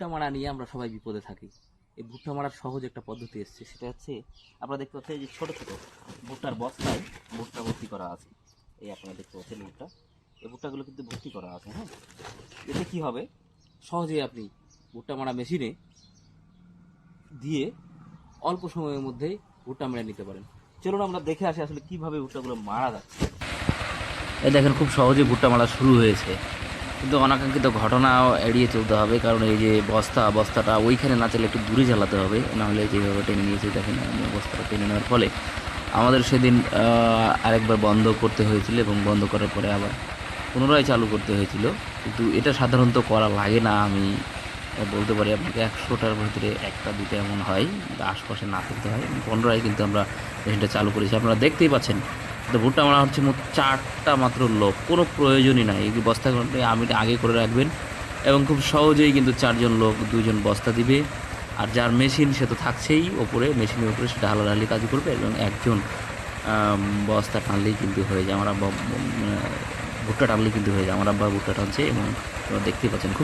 ভুট্টা মারা নিয়ে আমরা সবাই বিপদে থাকি। এই ভুট্টা মারার সহজ একটা পদ্ধতি এসছে, সেটা হচ্ছে আপনারা দেখতে পাচ্ছেন যে ছোটো ছোটো ভুট্টার বস্তায় ভুট্টা ভর্তি করা আছে। এই আপনারা দেখতে পাচ্ছেন ভুট্টা। এই ভুট্টাগুলো কিন্তু ভর্তি করা আছে হ্যাঁ। এতে কী হবে? সহজেই আপনি ভুট্টা মারা মেশিনে দিয়ে অল্প সময়ের মধ্যেই ভুট্টা মেরে নিতে পারেন। চলুন আমরা দেখে আসি আসলে কীভাবে ভুট্টাগুলো মারা যাচ্ছে। এই দেখেন, খুব সহজে ভুট্টা মারা শুরু হয়েছে। কিন্তু অনাকাঙ্ক্ষিত ঘটনাও এড়িয়ে চলতে হবে, কারণ এই যে বস্তা, বস্তাটা ওইখানে না চলে একটু দূরে জ্বালাতে হবে, নাহলে যেভাবে টেনে নিয়েছে দেখেন বস্তাটা টেনে নেওয়ার ফলে আমাদের সেদিন আরেকবার বন্ধ করতে হয়েছিল এবং বন্ধ করার পরে আবার পুনরায় চালু করতে হয়েছিল। কিন্তু এটা সাধারণত করা লাগে না, আমি বলতে পারি আপনাকে, একশোটার ভিতরে একটা দুটো এমন হয়, আশপাশে না করতে হয়, পুনরায় কিন্তু আমরা মেশিনটা চালু করেছি। আপনারা দেখতেই পাচ্ছেন তো ভুট্টা মারা হচ্ছে মোট চারটা মাত্র লোক। কোনো প্রয়োজনই নাই। এই বস্তা আমি আগে করে রাখবেন এবং খুব সহজেই কিন্তু চারজন লোক, দুজন বস্তা দিবে। আর যার মেশিন, সে তো থাকছেই ওপরে। মেশিনের উপরে সেটা হালাহালি কাজ করবে এবং একজন বস্তা টানলেই কিন্তু হয়ে যায়। আমার আব্বা ভুট্টা টানলেই কিন্তু হয়ে যায়। আমার আব্বা ভুট্টা টানছে এবং দেখতেই পাচ্ছেন, খুব